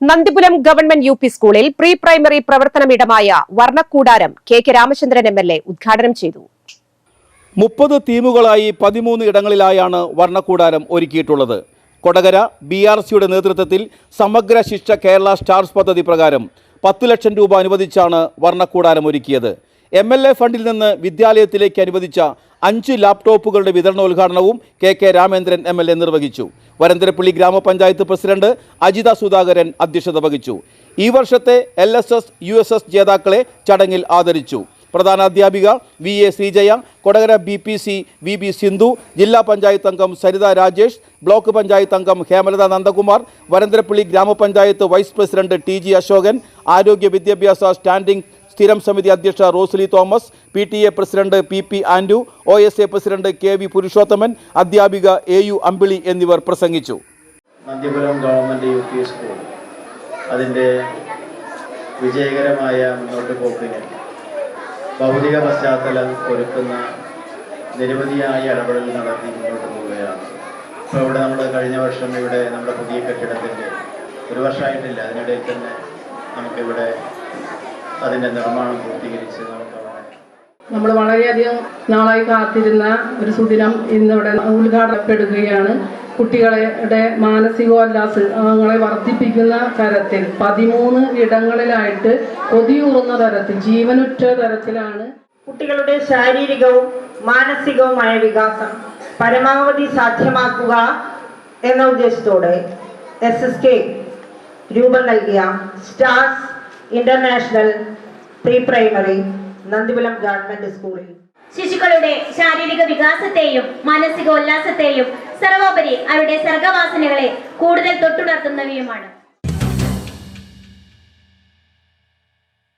Nandipuram government U P സ്കൂളിൽ pre primary പ്രവർത്തനമിടമായ വർണക്കൂടാരം K K Ramachandran M L A ഉദ്ഘാടനം ചെയ്തു. മുപ്പത് തീമുകളായി പതിമൂന്ന് ഇടങ്ങളിലായാണ് വർണക്കൂടാരം ഒരുക്കിയിട്ടുള്ളത്. കൊടകര ബി ആർ സിയുടെ നേതൃത്വത്തിൽ സമഗ്ര ശിക്ഷ കേരള സ്റ്റാർസ് പദ്ധതി പ്രകാരം പത്ത് ലക്ഷം രൂപ അനുവദിച്ചാണ് വർണക്കൂടാരം ഒരുക്കിയത്. എം എൽ എ ഫണ്ടിൽ നിന്ന് വിദ്യാലയത്തിലേക്ക് അനുവദിച്ച അഞ്ച് ലാപ്ടോപ്പുകളുടെ വിതരണോദ്ഘാടനവും K K Ramendran M L A നിർവഹിച്ചു. വരന്തരപ്പള്ളി ഗ്രാമപഞ്ചായത്ത് പ്രസിഡന്റ് അജിത സുധാകരൻ അധ്യക്ഷത വഹിച്ചു. ഈ വർഷത്തെ L S S U S S ജേതാക്കളെ ചടങ്ങിൽ ആദരിച്ചു. പ്രധാന അധ്യാപിക V A Sreejaya Kodakara B P C V B Sindhu ജില്ലാ പഞ്ചായത്ത് അംഗം സരിത രാജേഷ് ബ്ലോക്ക് പഞ്ചായത്ത് അംഗം ഹേമലത നന്ദകുമാർ വരന്തരപ്പള്ളി ഗ്രാമപഞ്ചായത്ത് vice president T G Ashokan ആരോഗ്യ വിദ്യാഭ്യാസ സ്റ്റാൻഡിംഗ് സ്ഥിരം സമിതി അധ്യക്ഷ Rosly Thomas P T A president P P Andu O S A president K V Purushothaman അധ്യാപിക എ യു അമ്പിളി എന്നിവർ പ്രസംഗിച്ചു. ഗവൺമെന്റ് യു പി സ്കൂൾ അതിന്റെ വിജയകരമായ മുന്നോട്ട് പോക്കിന് ഭൗതിക പശ്ചാത്തലം ഒരുക്കുന്ന നിരവധിയായ ഇടപെടൽ നടത്തി മുന്നോട്ട് പോവുകയാണ്. ഇപ്പോൾ ഇവിടെ നമ്മൾ കഴിഞ്ഞ വർഷം ഇവിടെ നമ്മുടെ പുതിയ കെട്ടിടത്തിന്റെ ഒരു വർഷമായിട്ടില്ല അതിനിടയിൽ തന്നെ നമുക്കിവിടെ അതിന്റെ നിർമ്മാണം പൂർത്തീകരിച്ച് നമ്മൾ വളരെയധികം നാളായി കാത്തിരുന്ന ഒരു സുദിനം ഇന്നിവിടെ ഉദ്ഘാടനപ്പെടുകയാണ്. കുട്ടികളുടെ മാനസികോല്ലാസങ്ങളെ വർദ്ധിപ്പിക്കുന്ന തരത്തിൽ പതിമൂന്ന് ഇടങ്ങളിലായിട്ട് കൊതിയൂറുന്ന തരത്തിൽ ജീവനുറ്റ തരത്തിലാണ്. കുട്ടികളുടെ ശാരീരികവും മാനസികവുമായ വികാസം പരമാവധി സാധ്യമാക്കുക എന്ന ഉദ്ദേശത്തോടെ എസ് എസ് കെ രൂപം നൽകിയ stars international pre primary Nandipulam government സ്കൂളിൽ. ശിശുക്കളുടെ ശാരീരിക വികാസത്തെയും മാനസിക ഉല്ലാസത്തെയും സർവോപരി അവരുടെ സർഗവാസനകളെ കൂടുതൽ തൊട്ടുണർത്തുന്നവയുമാണ്.